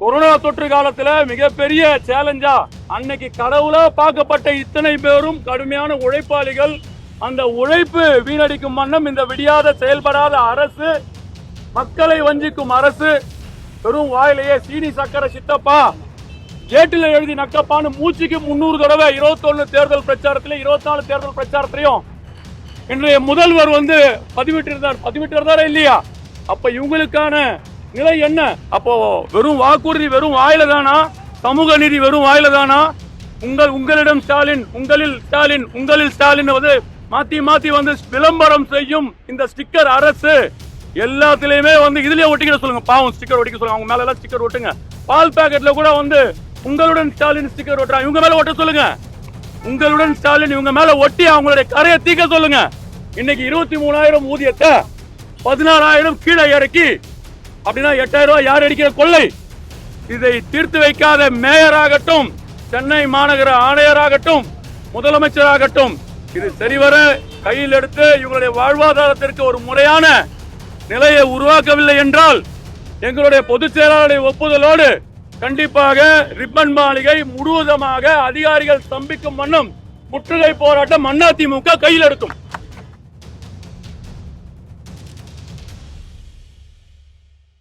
Corona தொற்று காலத்துல மிகப்பெரிய சேலஞ்சா அன்னைக்கு கடவுளா பார்க்கப்பட்ட இத்தனை பேரும் கடுமையான உழைப்பாளிகள். அந்த உழைப்பு வீணடிக்கும் வண்ணம் இந்த விடியாத செயல்படாத அரசு மக்களை வஞ்சிக்கும் அரசு வெறும் வாயிலேயே சீனி சக்கரை சித்தப்பா ஏட்டில் எழுதி நக்கப்பான்னு மூச்சுக்கு முன்னூறு தடவை இருபத்தொன்னு தேர்தல் பிரச்சாரத்திலே இருபத்தி நாலு தேர்தல் பிரச்சாரத்திலையும் இன்றைய முதல்வர் வந்து பதிவிட்டிருந்தார். பதிவிட்டிருந்தாரா இல்லையா? அப்ப இவங்களுக்கான நிலை என்ன? அப்போ வெறும் வாக்குறுதி வெறும் வாயில தானா? சமூக நீதி வெறும் வாயில தானா? உங்கள் உங்களிடம் ஸ்டாலின் உங்களில் ஸ்டாலின் உங்களில் ஸ்டாலின் வந்து மாத்தி மாத்தி வந்து விளம்பரம் செய்யும் இந்த ஸ்டிக்கர் அரசு. எல்லாத்துலயுமே வந்து இதுலயே ஒட்டிக்கிட சொல்லுங்க. பாவம் ஸ்டிக்கர் ஒட்டிக்க சொல்லுங்க. அவங்க மேல எல்லாம் ஸ்டிக்கர் ஒட்டுங்க. பால் பேக்கெட்ல கூட வந்து உங்களுடன் ஸ்டாலின் ஸ்டிக்கர் ஒட்டுறாங்க. இவங்க மேல ஒட்ட சொல்லுங்க. உங்களுடன் ஸ்டாலின் இவங்க மேல ஒட்டி அவங்களுடைய கரையை தீக்க சொல்லுங்க. இன்னைக்கு இருபத்தி மூணாயிரம் ஊதியத்தை பதினாறாயிரம் கீழே இறக்கி அப்படின்னா எட்டாயிரம் ரூபாய் யார் அடிக்கிற கொள்ளை? இதை தீர்த்து வைக்காத மேயராகட்டும் சென்னை மாநகர ஆணையராகட்டும் முதலமைச்சராகட்டும் இது சரிவர கையில் எடுத்து இவங்களுடைய வாழ்வாதாரத்திற்கு ஒரு முறையான நிலையை உருவாக்கவில்லை என்றால் எங்களுடைய பொதுச் செயலாளருடைய ஒப்புதலோடு கண்டிப்பாக ரிப்பன் மாளிகை முழுவதுமாக அதிகாரிகள் ஸ்தம்பிக்கும் வண்ணம் முற்றுகை போராட்டம் அதிமுக கையில் எடுக்கும்.